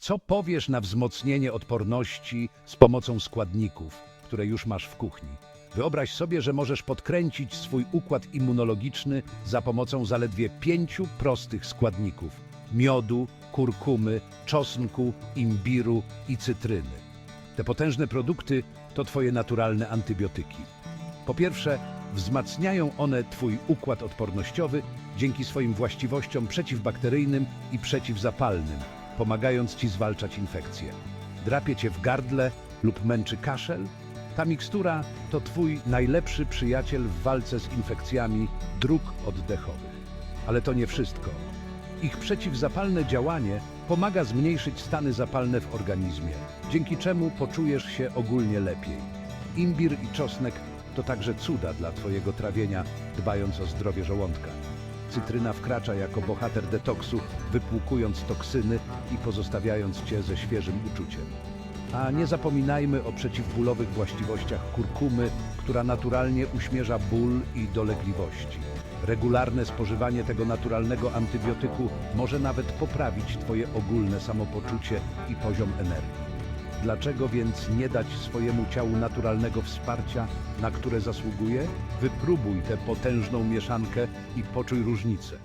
Co powiesz na wzmocnienie odporności z pomocą składników, które już masz w kuchni? Wyobraź sobie, że możesz podkręcić swój układ immunologiczny za pomocą zaledwie pięciu prostych składników: miodu, kurkumy, czosnku, imbiru i cytryny. Te potężne produkty to Twoje naturalne antybiotyki. Po pierwsze, wzmacniają one Twój układ odpornościowy dzięki swoim właściwościom przeciwbakteryjnym i przeciwzapalnym, pomagając Ci zwalczać infekcje. Drapie Cię w gardle lub męczy kaszel? Ta mikstura to Twój najlepszy przyjaciel w walce z infekcjami dróg oddechowych. Ale to nie wszystko. Ich przeciwzapalne działanie pomaga zmniejszyć stany zapalne w organizmie, dzięki czemu poczujesz się ogólnie lepiej. Imbir i czosnek to także cuda dla Twojego trawienia, dbając o zdrowie żołądka. Cytryna wkracza jako bohater detoksu, wypłukując toksyny i pozostawiając Cię ze świeżym uczuciem. A nie zapominajmy o przeciwbólowych właściwościach kurkumy, która naturalnie uśmierza ból i dolegliwości. Regularne spożywanie tego naturalnego antybiotyku może nawet poprawić Twoje ogólne samopoczucie i poziom energii. Dlaczego więc nie dać swojemu ciału naturalnego wsparcia, na które zasługuje? Wypróbuj tę potężną mieszankę i poczuj różnicę.